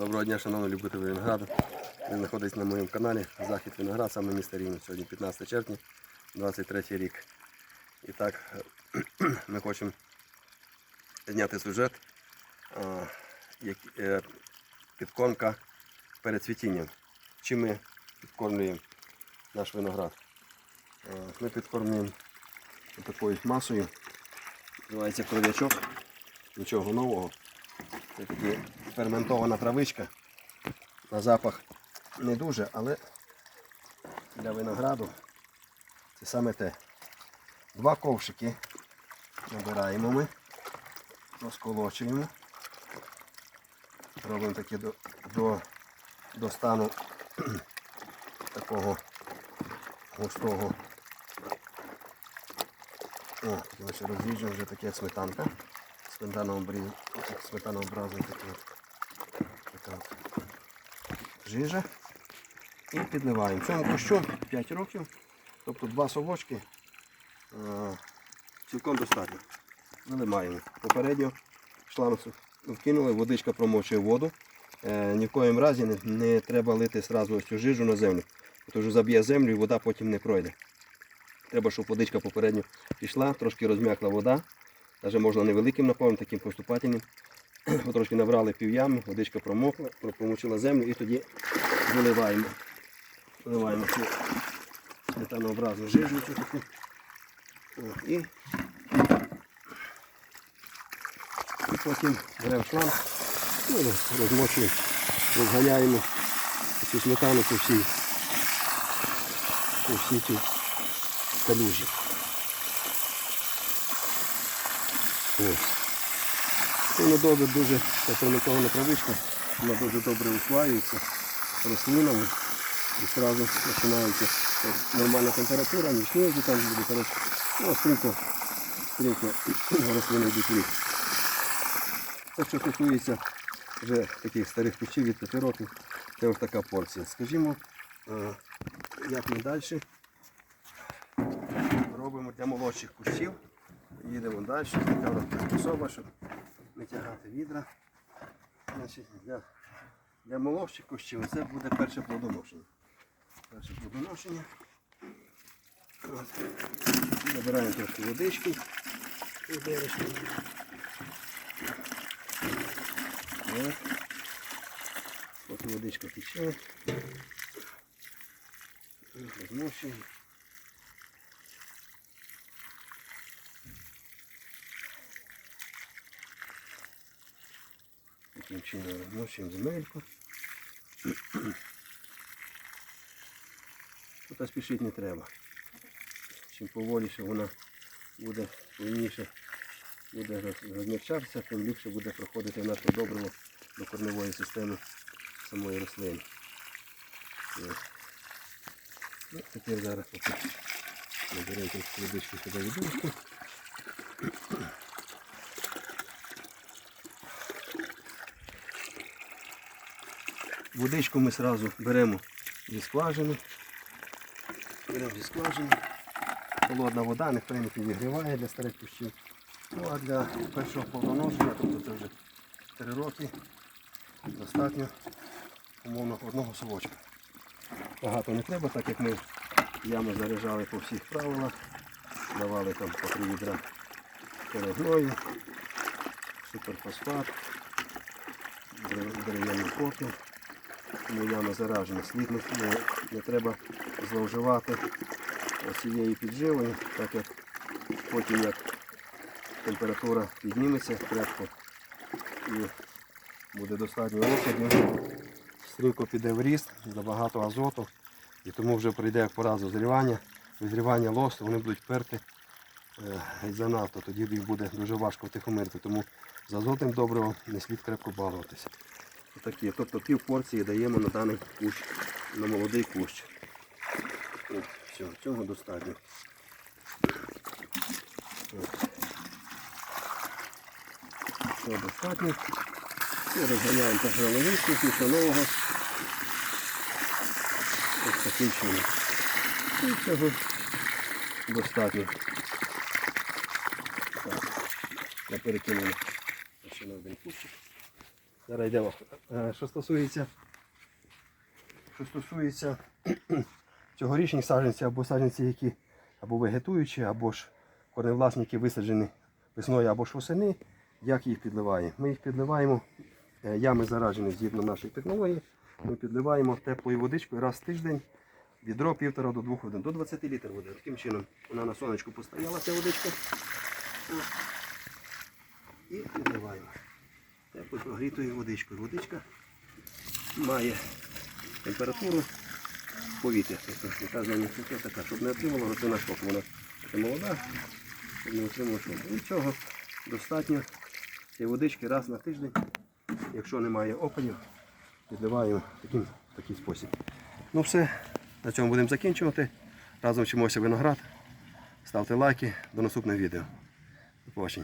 Доброго дня, шановні любителі винограду. Ви знаходитесь на моєму каналі Захід Виноград, саме місто Рівне. Сьогодні 15 червня, 23 рік. І так, ми хочемо зняти сюжет е, підкормка перед цвітінням. Чим ми підкормлюємо наш виноград? Ми підкормлюємо такою масою, називається кров'ячок, нічого нового. Це такі ферментована травичка. На запах не дуже, але для винограду це саме те. Два ковшики набираємо ми, розколочуємо. Робимо таке до, до, до стану такого густого. О, розріжу вже таке сметанка. Сметанообразний такий. От жижа. І підливаємо. Цьому кущу 5 років. Тобто два совочки е, цілком достатньо. Заливаємо. Попередньо шланг вкинули, водичка промочує воду. Е, ні в коїм разі не, не треба лити одразу ось цю жижу на землю. Що заб'є землю і вода потім не пройде. Треба, щоб водичка попередньо пішла, трошки розм'якла вода. Навіть можна невеликим напором, таким поступательним. Трошки набрали пів'ями, водичка промокла, промочила землю і тоді виливаємо. Виливаємо цю сметанообразну жижу цю таку. І, і потім беремо шланг, ну, розмочуємо, розганяємо цю сметану по всій, по всій цій калюжі. Ось. Воно добре дуже ферментована травичка, вона дуже добре усваюється рослинами і одразу починається нормальна температура, ні снігу там буде, коротше, ну, стрімко, стрімко рослини йдуть в ріст. Це що стосується вже таких старих кущів від 5 років, це ось така порція. Скажімо, е, як ми далі робимо для молодших кущів. Їдемо далі, така особа, щоб не тягати відра. Для, для молодших кущів це буде перше плодоношення. Перше плодоношення. От. Набираємо трошки водички. і бережно. От. Поки водичка тече. Розмощуємо. Таким чином земельку. Тут спішити не треба. Чим поволіше вона буде повільніше буде роз- розмягчатися, тим ліпше буде проходити наше добриво до корневої системи самої рослини. Ну, тепер зараз поки наберемо водички сюди відрушку. Водичку ми одразу беремо зі скважини. Беремо зі скважини. Холодна вода, ніхто не підігріває для старих кущів. Ну а для першого плодоношення, тобто це вже 3 роки, достатньо умовно одного совочка. Багато не треба, так як ми яму заряджали по всіх правилах, давали там по 3 відра перегною, суперфосфат, дерев- дерев'яний попіл. Тому яма заражена. Слід не, не, треба зловживати цією підживою, так як потім як температура підніметься крепко і буде достатньо опадів, стрімко піде в ріст, забагато азоту, і тому вже прийде пора зазрівання, визрівання лос, вони будуть перти е, занадто, тоді їх буде дуже важко втихомирити. Тому з азотним добривом не слід крепко балуватися. Такі, тобто пів порції даємо на даний кущ, на молодий кущ. О, все, цього достатньо. Все достатньо. І розганяємо так головичку, після нового. Ось таким чином. І цього достатньо. Так, я перекину ще на один кущик. Зараз йдемо. Е, Що стосується, що стосується цьогорічних саджанців або саджанців, які або вегетуючі, або ж корневласники висаджені весною або ж восени, як їх підливаємо? Ми їх підливаємо, е, ями заражені згідно нашої технології, ми підливаємо теплою водичкою раз в тиждень, відро півтора до двох годин, до 20 літрів води. Таким чином вона на сонечку постояла ця водичка. І підливаємо теплою прогрітою водичкою. Водичка має температуру повітря. Тобто яка ним така, щоб не отримала рослина шоку. Вона ще молода, щоб не отримала шоку. І цього достатньо цієї водички раз на тиждень. Якщо немає опадів, підливаємо таким, в такий спосіб. Ну все, на цьому будемо закінчувати. Разом вчимося виноград. Ставте лайки. До наступного відео. До побачення.